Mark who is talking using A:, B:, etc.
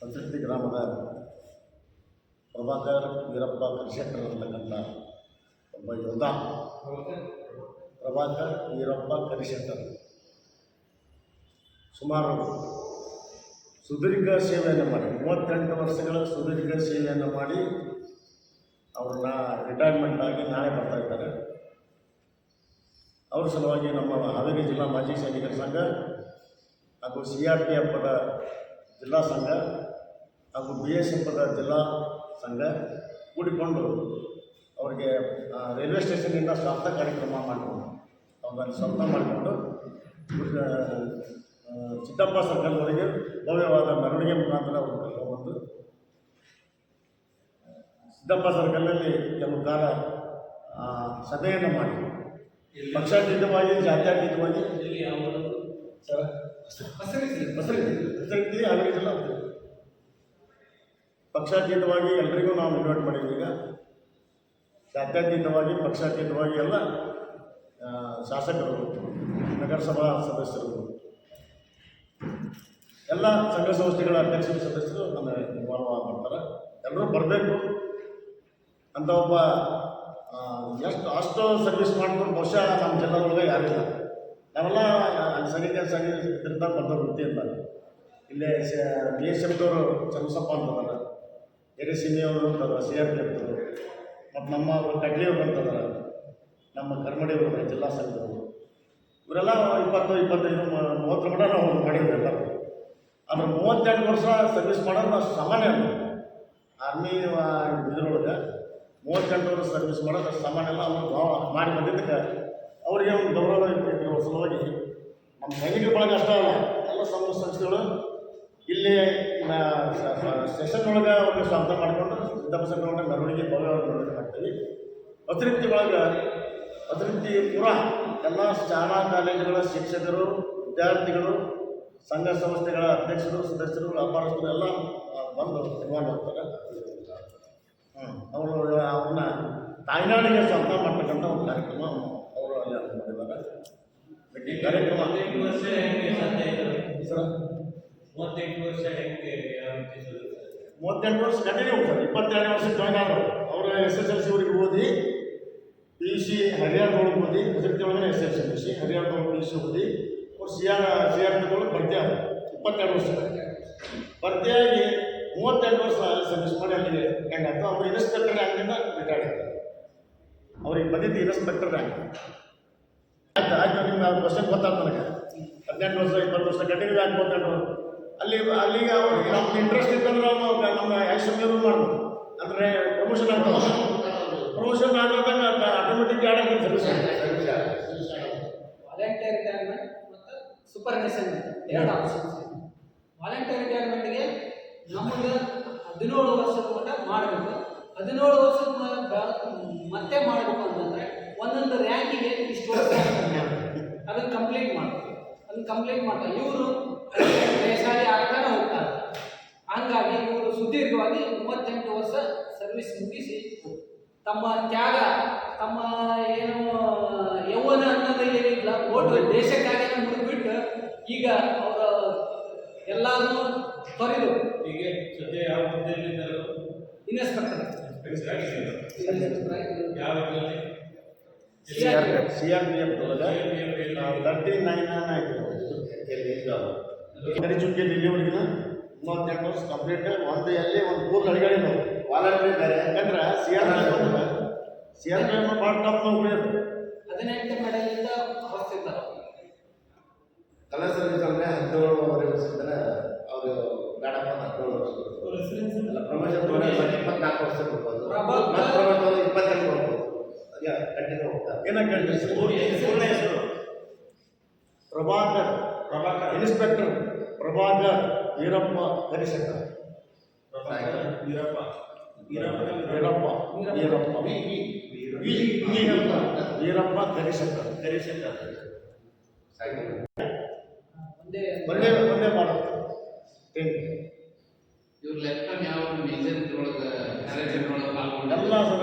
A: ಪಂಚರತಿ ಗ್ರಾಮದ ಪ್ರಭಾಕರ್ ವೀರಪ್ಪ ಕರಿಶೆಟ್ಟರ್ ಅಂತಕ್ಕಂಥ ಒಬ್ಬ ಯೋಧ. ಪ್ರಭಾಕರ್ ವೀರಪ್ಪ ಕರಿಶೆಟ್ಟರ್ ಸುಮಾರು ಸುದೀರ್ಘ ಸೇವೆಯನ್ನು ಮಾಡಿ, ಮೂವತ್ತೆಂಟು ವರ್ಷಗಳ ಸುದೀರ್ಘ ಸೇವೆಯನ್ನು ಮಾಡಿ ಅವ್ರನ್ನ ರಿಟೈರ್ಮೆಂಟ್ ಆಗಿ ನಾಳೆ ಬರ್ತಾ ಇದ್ದಾರೆ. ಅವ್ರ ಸಲುವಾಗಿ ನಮ್ಮ ಹಾವೇರಿ ಜಿಲ್ಲಾ ಮಾಜಿ ಸೈನಿಕರ ಸಂಘ ಹಾಗೂ ಸಿ ಆರ್ ಪಿ ಎಫ್ ಜಿಲ್ಲಾ ಸಂಘ ಹಾಗೂ ಬಿ ಎಸ್ ಎಫ್ದ ಜಿಲ್ಲಾ ಸಂಘ ಕೂಡಿಕೊಂಡು ಅವರಿಗೆ ರೈಲ್ವೆ ಸ್ಟೇಷನ್ನಿಂದ ಸ್ವಾರ್ಥ ಕಾರ್ಯಕ್ರಮ ಮಾಡಿಕೊಂಡು ಅವರಲ್ಲಿ ಸ್ವಂತ ಮಾಡಿಕೊಂಡು ಸಿದ್ದಪ್ಪ ಸರ್ಕಲ್ವರೆಗೆ ಭವ್ಯವಾದ ಮೆರವಣಿಗೆ ಮುಖಾಂತರ ಅವರು ಒಂದು ಸಿದ್ದಪ್ಪ ಸರ್ಕಲ್ನಲ್ಲಿ ಕೆಲವು ಕಾಲ ಸಭೆಯನ್ನು ಮಾಡಿ. ಪಕ್ಷಾತೀತವಾಗಿ ಜಾತ್ಯಾತೀತವಾಗಿ. ಸರ್ ಬಸರಿ ಹಾವೇರಿ ಜಿಲ್ಲಾ. ಪಕ್ಷಾತೀತವಾಗಿ ಎಲ್ರಿಗೂ ನಾವು ಇನ್ವೈಟ್ ಮಾಡಿದ್ವಿ ಈಗ. ಜಾತ್ಯತೀತವಾಗಿ ಪಕ್ಷಾತೀತವಾಗಿ ಎಲ್ಲ ಶಾಸಕರು, ನಗರಸಭಾ ಸದಸ್ಯರು. ಎಲ್ಲ ಸಂಘ ಸಂಸ್ಥೆಗಳ ಅಧ್ಯಕ್ಷರು, ಸದಸ್ಯರು ನಮ್ಮ ಇನ್ವಾಲ್ವ್ ಆಗ್ಬಿಡ್ತಾರೆ ಎಲ್ಲರೂ ಬರಬೇಕು ಅಂತ ಒಬ್ಬ ಎಷ್ಟು, ಅಷ್ಟು ಸರ್ವಿಸ್ ಮಾಡ್ಕೊಂಡು ಬಹುಶಃ ನಮ್ಮ ಜಿಲ್ಲಾದೊಳಗೆ ಯಾರಿಲ್ಲ. ನಾವೆಲ್ಲ ಸಂಗೀತ ಸಂಗೀತ ಇದರಿಂದ ಬಂದ ವೃತ್ತಿಯಿಂದ ಇಲ್ಲೇ ಬಿ ಎಸ್ ಎಫ್ದವರು ಅಂತ ಅಂತದಾರ ಹಿರಿಯ ಸಿಮಿಯವರು ಅಂತಾರೆ ಸಿ ಆರ್ ಪಿ ಎಫ್ರು ಮತ್ತು ನಮ್ಮ ಕಡ್ಲಿಯವರು ಅಂತದಾರ ನಮ್ಮ ಕರ್ಮಡಿಯವರು, ಜಿಲ್ಲಾ ಸಂಘದವರು. ಇವರೆಲ್ಲ ಇಪ್ಪತ್ತು, ಇಪ್ಪತ್ತೈದು ಮೂವತ್ತು ಮೂವತ್ತರ ಮಟ್ಟ ನಾವು ಮಾಡಿದ್ವಿ ಎಲ್ಲರೂ. ಅಂದ್ರೆ ಮೂವತ್ತೆಂಟು ವರ್ಷ ಸರ್ವಿಸ್ ಮಾಡೋದು ನಾವು ಸಾಮಾನ್ಯ ಅಲ್ಲ. ಆರ್ಮಿ ಇದ್ರೊಳಗೆ ಮೂವತ್ತೆಂಟು ವರ್ಷ ಸರ್ವಿಸ್ ಮಾಡೋದು ಸಾಮಾನ್ಯ ಅಲ್ಲ, ಅವ್ರು ಭಾವ ಮಾಡಿ ಬಂದಿದ್ದಕ್ಕೆ ಅವ್ರಿಗೆ ಒಂದು ಗೌರವ ಇದ್ರ ಸಲುವಾಗಿ ನಮ್ಮ ಸೈನಿಕರ ಬಳಗ ಅಷ್ಟೇ ಅಲ್ಲ, ಎಲ್ಲ ಸಂಘ ಸಂಸ್ಥೆಗಳು ಇಲ್ಲಿ ಸೆಷನ್ ಒಳಗೆ ಅವ್ರಿಗೆ ಸ್ವಂತ ಮಾಡಿಕೊಂಡು ಸಿದ್ಧಪಡಿಸಿದ ಮೆರವಣಿಗೆ ಮೆರವಣಿಗೆ ಮಾಡ್ತೀವಿ. ಅತಿರಿಕ್ತಿ ಒಳಗೆ ಅತಿರಿಕ್ತಿ ಪುರ ಎಲ್ಲ ಶಾಲಾ ಕಾಲೇಜುಗಳ ಶಿಕ್ಷಕರು ವಿದ್ಯಾರ್ಥಿಗಳು ಸಂಘ ಸಂಸ್ಥೆಗಳ ಅಧ್ಯಕ್ಷರು ಸದಸ್ಯರು ವ್ಯಾಪಾರಸ್ಥರು ಎಲ್ಲ ಬಂದು ಇನ್ವಾಲ್ವ್ ಆಗ್ತಾರೆ ಹ್ಞೂ ಅವರು ಅವ್ರನ್ನ ತಾಯ್ನಾಡಿಗೆ ಸ್ವಂತ ಮಾಡ್ತಕ್ಕಂಥ ಒಂದು ಕಾರ್ಯಕ್ರಮ ಅವರು ಅಲ್ಲಿ ಮಾಡಿದ್ದಾರೆ. ಕಾರ್ಯಕ್ರಮ
B: ಮೂವತ್ತೆಂಟು ವರ್ಷ ಹೆಂಗೆ ಮೂವತ್ತೆಂಟು ವರ್ಷ
A: ಕಂಟಿನ್ಯೂ ಸರ್ ಇಪ್ಪತ್ತೆರಡು ವರ್ಷ ಜಾಯ್ನ್ ಆದರು ಅವರು ಎಸ್ ಎಸ್ ಎಲ್ ಸಿ ಊರಿಗೆ ಓದಿ ಪಿ ಯು ಸಿ ಹರಿಯಾಣದೊಳಗೆ ಓದಿ ಪ್ರಸಕ್ತಿ ಒಳಗೆ ಎಸ್ ಎಲ್ ಸಿ ಹರಿಯಾಣದೊಳಗೆ ಪಿ ಯು ಸಿ ಓದಿ ಅವ್ರು ಸಿ ಆರ್ ಸಿ ಆರ್ ಪಿದೊಳಗೆ ಭರ್ತಿ ಆದರು. ಇಪ್ಪತ್ತೆರಡು ವರ್ಷ ಭರ್ತಿಯಾಗಿ ಮೂವತ್ತೆಂಟು ವರ್ಷ ಸರ್ವಿಸ್ ಮಾಡಿ ಅಲ್ಲಿಗೆ ಹೆಂಗಾಯ್ತು ಅವರು ಇನ್ಸ್ಪೆಕ್ಟರ್ ರ್ಯಾಂಕಿಂದ ರಿಟೈರ್ಡ್ ಆಗ್ತಾರೆ ಅವ್ರಿಗೆ ಬಂದಿದ್ದು ಇನ್ಸ್ಪೆಕ್ಟರ್ ರ್ಯಾಂಕ್ ಆಯ್ತು ಆಯ್ತು, ನಿಮ್ಗೆ ಕ್ವಶನ್ ಗೊತ್ತಾಯ್ತು ನನಗೆ. ಹದಿನೆಂಟು ವರ್ಷ, ಇಪ್ಪತ್ತು ವರ್ಷ ಕಂಟಿನ್ಯೂ ಆಗಿ ಮೂವತ್ತೆಂಟು ಅಲ್ಲಿ ಅಲ್ಲಿಗೆ ಅವ್ರಿಗೆ ನಮ್ಗೆ ಇಂಟ್ರೆಸ್ಟ್ ಇತ್ತಂದ್ರೆ ನಾವು ನಮ್ಮ ಆ್ಯಕ್ಷನ್ ಮಾಡ್ಬೋದು. ಅಂದರೆ ಪ್ರಮೋಷನ್ ಆಗ್ತದೆ. ಪ್ರಮೋಷನ್ ಆಗ್ಲಾರ್ದಂಗೆ ಆಟೋಮೆಟಿಕ್ ಆಡ್ ಆಗ್ತದೆ
C: ವಾಲಂಟಿಯರ್ ರಿಟೈರ್ಮೆಂಟ್ ಮತ್ತು ಸೂಪರ್ನೇಷನ್ ಎರಡು ಆಪ್ಷನ್ಸ್ ವಾಲಂಟಿಯರ್ ರಿಟೈರ್ಮೆಂಟ್ಗೆ ನಮಗೆ ಹದಿನೇಳು ವರ್ಷದ ಮಟ್ಟ ಮಾಡಬೇಕು. ಹದಿನೇಳು ವರ್ಷದ ಮತ್ತೆ ಮಾಡಬೇಕು ಅಂತಂದರೆ ಒಂದೊಂದು ರ್ಯಾಂಕಿಗೆ ಇಷ್ಟು ವರ್ಷ ಅದನ್ನು ಕಂಪ್ಲೀಟ್ ಮಾಡಬೇಕು. ಅದನ್ನು ಕಂಪ್ಲೀಟ್ ಮಾಡ್ತಾರೆ ಇವರು ವಯಸ್ಸಾಗಿ ಆಗ್ತಾನೆ ಹೋಗ್ತಾರೆ ಹಂಗಾಗಿ ಇವರು ಸುದೀರ್ಘವಾಗಿ ಮೂವತ್ತೆಂಟು ವರ್ಷ ಸರ್ವಿಸ್ ಮುಗಿಸಿ ತಮ್ಮ ತ್ಯಾಗ ತಮ್ಮ ಏನು ಯೌವನ ಅನ್ನೋದು ಏನಿಲ್ಲ ಓಟ್ ದೇಶಕ್ಕಾಗಿ ಮುಗಿಬಿಟ್ಟು ಈಗ ಅವರ ಎಲ್ಲಾನು ತೊರೆದು
B: ಈಗ ಸದ್ಯ ಯಾವ ಹುದ್ದೆಯಲ್ಲಿದ್ದಾರೆ ಅವರು?
C: ಇನ್ಸ್ಪೆಕ್ಟರ್.
B: ಯಾವ
A: C R P F C R P F thirty nine ಆಯಿತು ಕರಿಚುಕ್ಕಿಯಲ್ಲಿ ಇಲ್ಲಿವರೆಗಿನ ಮೂವತ್ತೆಂಟು ವರ್ಷ ಕಂಪ್ಲೀಟ್ ಒಂದು ಎಲ್ಲಿ ಒಂದು ಮೂರು ನಾವು. ವಾಲಂಟ್ರಿ ಬೇರೆ. ಯಾಕಂದ್ರೆ C R F C R F ಭಾಳ ಟಾಪ್ ನೌಕರಿ ಅದು.
C: ಹದಿನೆಂಟು ಕಡೆಯಿಂದ ಹೊರತಿದ್ದಾರೆ
D: ಕಲಾ ಸರ್ವಿಸ್ ಅಂದರೆ ಹದಿನೇಳುವರೆ ವರ್ಷದಿಂದ ಅವರು ಬೇಡಪ್ಪ ಹದಿನೇಳು ವರ್ಷ
B: ಅವ್ರ
D: ಅಲ್ಲ ಪ್ರಮೋಷನ್ ತೊಗೊಂಡು ಇಪ್ಪತ್ನಾಲ್ಕು ವರ್ಷ ಕೊಡ್ಬೋದು. ಮತ್ತೆ ಪ್ರಮೋಷನ್ ಇಪ್ಪತ್ತೆಂಟು ಕೊಡ್ಬೋದು. ಅದೇ ಕಂಟಿನ್ಯೂ ಹೋಗ್ತಾರೆ
A: ಏನಕ್ಕೆ ಹೇಳ್ತೀರಿ ಪೂರ್ಣ ಹೆಸರು ಪ್ರಭಾಕರ್.
B: ಪ್ರಭಾಕರ್.
A: ಇನ್ಸ್ಪೆಕ್ಟರ್ ಪ್ರಭಾಕರ್ ವೀರಪ್ಪ ಹರಿಶಂಕರ್
B: ಪ್ರಭಾಕರ್ ವೀರಪ್ಪ. ವೀರಪ್ಪ.
A: ವೀರಪ್ಪ. ವೀರಪ್ಪ.
C: ಒಂದೇ
A: ಒಂದೇ ಒಂದೇ ಮಾಡೋದು ಟೀಮ್
E: ಇವ್ರ ಲೆಫ್ಟ್ ಯಾವ ಮೇಜರ್ ಇದ್ರೊಳಗೆ ಕಾರ್ಯಾಚರಣೆ ಒಳಗೆ ಪಾಲ್ಗೊಂಡು
A: ಎಲ್ಲ ಸಲ